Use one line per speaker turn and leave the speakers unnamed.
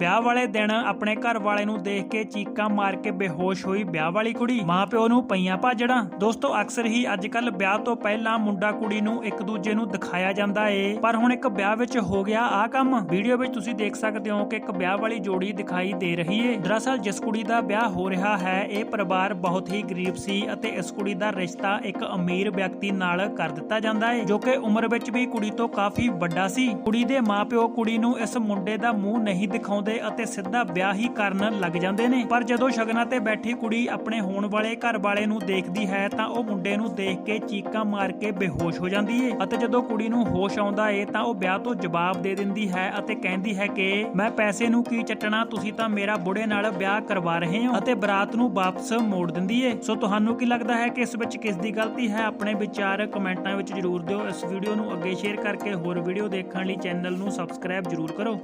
ਵਿਆਹ ਵਾਲੇ ਦਿਨ ਆਪਣੇ ਘਰ ਵਾਲੇ ਨੂੰ ਦੇਖ ਕੇ ਚੀਕਾਂ ਮਾਰ ਕੇ ਬੇਹੋਸ਼ ਹੋਈ ਵਿਆਹ ਵਾਲੀ ਕੁੜੀ। ਮਾਪਿਓ ਨੂੰ ਪਈਆਂ ਭਾਜੜਾਂ। ਦੋਸਤੋ, ਅਕਸਰ ਹੀ ਅੱਜ ਕੱਲ ਵਿਆਹ ਤੋਂ ਪਹਿਲਾਂ ਮੁੰਡਾ ਕੁੜੀ ਨੂੰ ਇੱਕ ਦੂਜੇ ਨੂੰ ਦਿਖਾਇਆ ਜਾਂਦਾ ਏ। ਪਰ ਹੁਣ ਇੱਕ ਵਿਆਹ ਵਿੱਚ ਹੋ ਗਿਆ ਆਹ ਕੰਮ। ਵੀਡੀਓ ਵਿੱਚ ਤੁਸੀਂ ਦੇਖ ਸਕਦੇ ਹੋ ਕਿ ਇੱਕ ਵਿਆਹ ਵਾਲੀ ਜੋੜੀ ਦਿਖਾਈ ਦੇ ਰਹੀ ਏ। ਦਰਅਸਲ, ਜਿਸ ਕੁੜੀ ਦਾ ਵਿਆਹ ਹੋ ਰਿਹਾ ਹੈ, ਇਹ ਪਰਿਵਾਰ ਬਹੁਤ ਹੀ ਗਰੀਬ ਸੀ ਅਤੇ ਇਸ ਕੁੜੀ ਦਾ ਰਿਸ਼ਤਾ ਇੱਕ ਅਮੀਰ ਵਿਅਕਤੀ ਨਾਲ ਕਰ ਦਿੱਤਾ ਜਾਂਦਾ ਏ, ਜੋ ਕਿ ਉਮਰ ਵਿੱਚ ਵੀ ਕੁੜੀ ਤੋਂ ਕਾਫੀ ਵੱਡਾ ਸੀ। ਕੁੜੀ ਦੇ ਮਾਪਿਓ ਕੁੜੀ ਨੂੰ ਇਸ ਮੁੰਡੇ ਦਾ ਮੂੰਹ ਨਹੀਂ ਦਿਖਾਉਂਦੇ ਅਤੇ ਸਿੱਧਾ ਵਿਆਹ ਹੀ ਕਰਨ ਲੱਗ ਜਾਂਦੇ ਨੇ। ਪਰ ਜਦੋਂ ਸ਼ਗਨਾਂ ਤੇ ਬੈਠੀ ਕੁੜੀ ਆਪਣੇ ਹੋਣ ਵਾਲੇ ਘਰ ਵਾਲੇ ਨੂੰ ਦੇਖਦੀ ਹੈ ਤਾਂ ਉਹ ਮੁੰਡੇ ਨੂੰ ਦੇਖ ਕੇ ਚੀਕਾਂ ਮਾਰ ਕੇ ਬੇਹੋਸ਼ ਹੋ ਜਾਂਦੀ ਏ। ਅਤੇ ਜਦੋਂ ਕੁੜੀ ਨੂੰ ਹੋਸ਼ ਆਉਂਦਾ ਏ ਤਾਂ ਉਹ ਵਿਆਹ ਤੋਂ ਜਵਾਬ ਦੇ ਦਿੰਦੀ ਹੈ ਅਤੇ ਕਹਿੰਦੀ ਹੈ ਕਿ ਮੈਂ ਪੈਸੇ ਨੂੰ ਕੀ ਚੱਟਣਾ, ਤੁਸੀਂ ਤਾਂ ਮੇਰਾ ਬੁੜੇ ਨਾਲ ਵਿਆਹ ਕਰਵਾ ਰਹੇ ਹੋ ਅਤੇ ਬਰਾਤ ਨੂੰ ਵਾਪਸ ਮੋੜ ਦਿੰਦੀ ਏ। ਸੋ ਤੁਹਾਨੂੰ ਕੀ ਲੱਗਦਾ ਹੈ ਕਿ ਇਸ ਵਿੱਚ ਕਿਸ ਦੀ ਗਲਤੀ ਹੈ? ਆਪਣੇ ਵਿਚਾਰ ਕਮੈਂਟਾਂ ਵਿੱਚ ਜਰੂਰ ਦਿਓ। ਇਸ ਵੀਡੀਓ ਨੂੰ ਅੱਗੇ ਸ਼ੇਅਰ ਕਰਕੇ ਹੋਰ ਵੀਡੀਓ ਦੇਖਣ ਲਈ ਚੈਨਲ ਨੂੰ ਸਬਸਕ੍ਰਾਈਬ ਜਰੂਰ ਕਰੋ।